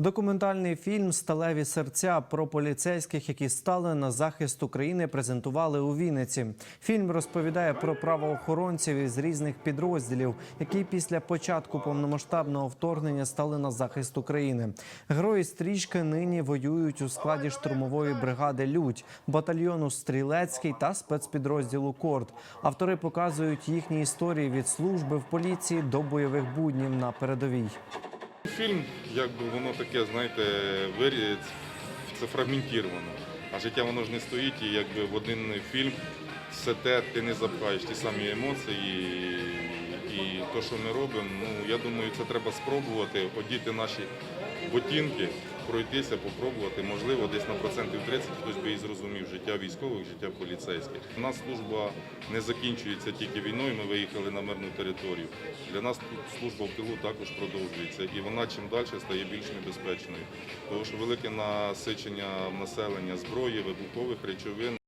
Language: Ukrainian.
Документальний фільм Сталеві серця про поліцейських, які стали на захист України, презентували у Вінниці. Фільм розповідає про правоохоронців із різних підрозділів, які після початку повномасштабного вторгнення стали на захист України. Герої стрічки нині воюють у складі штурмової бригади Людь, батальйону Стрілецький та спецпідрозділу Корд. Автори показують їхні історії від служби в поліції до бойових буднів на передовій. Фільм, якби воно таке, знаєте, виріє, це фрагментіровано. А життя воно ж не стоїть, і якби в один фільм все те ти не запхаєш ті самі емоції. І те, що ми робимо, ну я думаю, це треба спробувати, одіти наші ботинки, пройтися, попробувати. Можливо, десь на процентів 30 хтось би і зрозумів життя військових, життя поліцейських. У нас служба не закінчується тільки війною. Ми виїхали на мирну територію. Для нас служба в тилу також продовжується, і вона чим далі стає більш небезпечною, тому що велике насичення населення зброї, вибухових речовин.